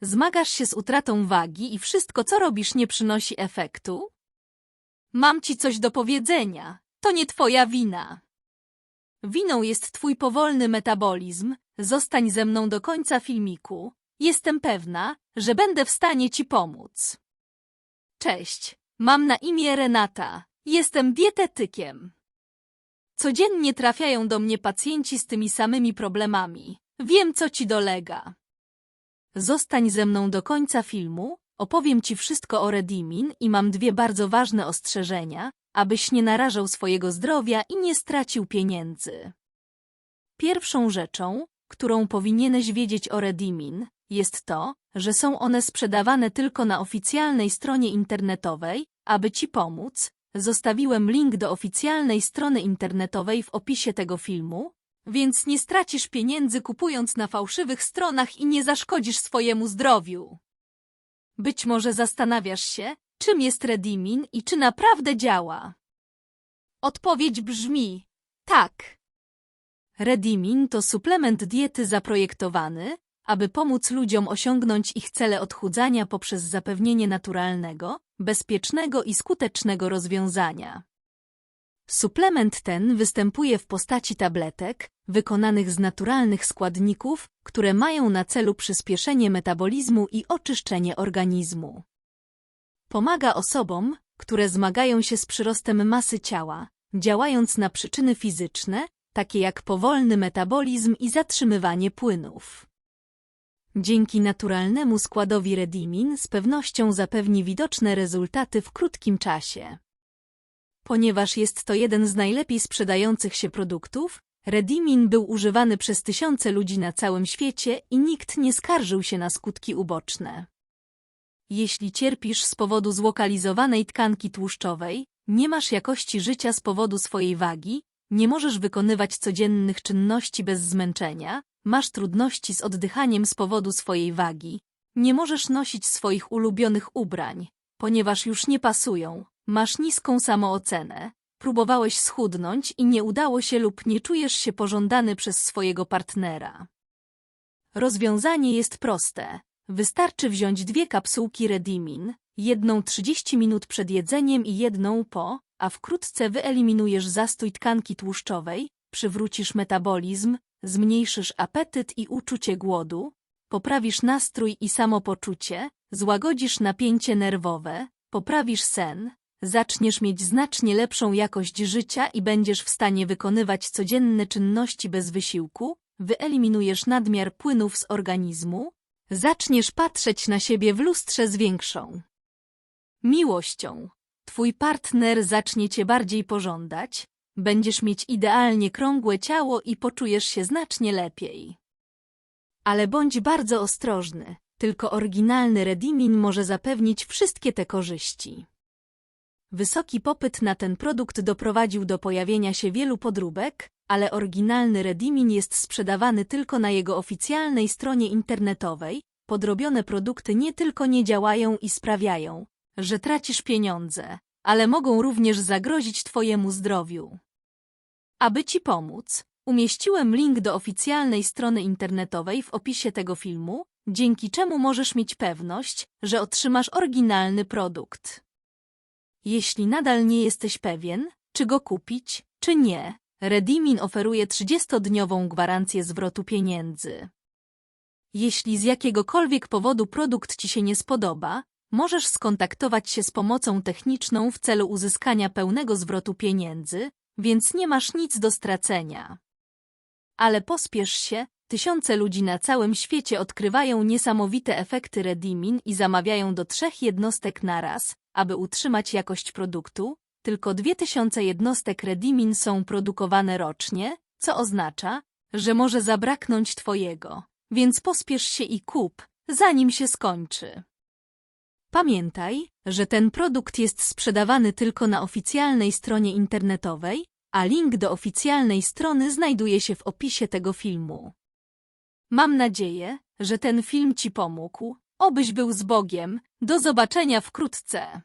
Zmagasz się z utratą wagi i wszystko, co robisz, nie przynosi efektu? Mam ci coś do powiedzenia. To nie twoja wina. Winą jest twój powolny metabolizm. Zostań ze mną do końca filmiku. Jestem pewna, że będę w stanie ci pomóc. Cześć, mam na imię Renata. Jestem dietetykiem. Codziennie trafiają do mnie pacjenci z tymi samymi problemami. Wiem, co ci dolega. Zostań ze mną do końca filmu, opowiem ci wszystko o Redimin i mam dwie bardzo ważne ostrzeżenia, abyś nie narażał swojego zdrowia i nie stracił pieniędzy. Pierwszą rzeczą, którą powinieneś wiedzieć o Redimin, jest to, że są one sprzedawane tylko na oficjalnej stronie internetowej. Aby ci pomóc, zostawiłem link do oficjalnej strony internetowej w opisie tego filmu, więc nie stracisz pieniędzy kupując na fałszywych stronach i nie zaszkodzisz swojemu zdrowiu. Być może zastanawiasz się, czym jest Redimin i czy naprawdę działa. Odpowiedź brzmi tak. Redimin to suplement diety zaprojektowany, aby pomóc ludziom osiągnąć ich cele odchudzania poprzez zapewnienie naturalnego, bezpiecznego i skutecznego rozwiązania. Suplement ten występuje w postaci tabletek, wykonanych z naturalnych składników, które mają na celu przyspieszenie metabolizmu i oczyszczenie organizmu. Pomaga osobom, które zmagają się z przyrostem masy ciała, działając na przyczyny fizyczne, takie jak powolny metabolizm i zatrzymywanie płynów. Dzięki naturalnemu składowi Redimin z pewnością zapewni widoczne rezultaty w krótkim czasie. Ponieważ jest to jeden z najlepiej sprzedających się produktów, Redimin był używany przez tysiące ludzi na całym świecie i nikt nie skarżył się na skutki uboczne. Jeśli cierpisz z powodu zlokalizowanej tkanki tłuszczowej, nie masz jakości życia z powodu swojej wagi, nie możesz wykonywać codziennych czynności bez zmęczenia, masz trudności z oddychaniem z powodu swojej wagi, nie możesz nosić swoich ulubionych ubrań, ponieważ już nie pasują, masz niską samoocenę, próbowałeś schudnąć i nie udało się lub nie czujesz się pożądany przez swojego partnera. Rozwiązanie jest proste. Wystarczy wziąć dwie kapsułki Redimin, jedną 30 minut przed jedzeniem i jedną po, a wkrótce wyeliminujesz zastój tkanki tłuszczowej, przywrócisz metabolizm, zmniejszysz apetyt i uczucie głodu, poprawisz nastrój i samopoczucie, złagodzisz napięcie nerwowe, poprawisz sen, zaczniesz mieć znacznie lepszą jakość życia i będziesz w stanie wykonywać codzienne czynności bez wysiłku, wyeliminujesz nadmiar płynów z organizmu, zaczniesz patrzeć na siebie w lustrze z większą miłością. Twój partner zacznie cię bardziej pożądać, będziesz mieć idealnie krągłe ciało i poczujesz się znacznie lepiej. Ale bądź bardzo ostrożny, tylko oryginalny Redimin może zapewnić wszystkie te korzyści. Wysoki popyt na ten produkt doprowadził do pojawienia się wielu podróbek, ale oryginalny Redimin jest sprzedawany tylko na jego oficjalnej stronie internetowej. Podrobione produkty nie tylko nie działają i sprawiają, że tracisz pieniądze, ale mogą również zagrozić Twojemu zdrowiu. Aby Ci pomóc, umieściłem link do oficjalnej strony internetowej w opisie tego filmu, dzięki czemu możesz mieć pewność, że otrzymasz oryginalny produkt. Jeśli nadal nie jesteś pewien, czy go kupić, czy nie, Redimin oferuje 30-dniową gwarancję zwrotu pieniędzy. Jeśli z jakiegokolwiek powodu produkt Ci się nie spodoba, możesz skontaktować się z pomocą techniczną w celu uzyskania pełnego zwrotu pieniędzy, więc nie masz nic do stracenia. Ale pospiesz się, tysiące ludzi na całym świecie odkrywają niesamowite efekty Redimin i zamawiają do trzech jednostek naraz, aby utrzymać jakość produktu, tylko 2000 jednostek Redimin są produkowane rocznie, co oznacza, że może zabraknąć Twojego, więc pospiesz się i kup, zanim się skończy. Pamiętaj, że ten produkt jest sprzedawany tylko na oficjalnej stronie internetowej, a link do oficjalnej strony znajduje się w opisie tego filmu. Mam nadzieję, że ten film Ci pomógł. Obyś był z Bogiem. Do zobaczenia wkrótce.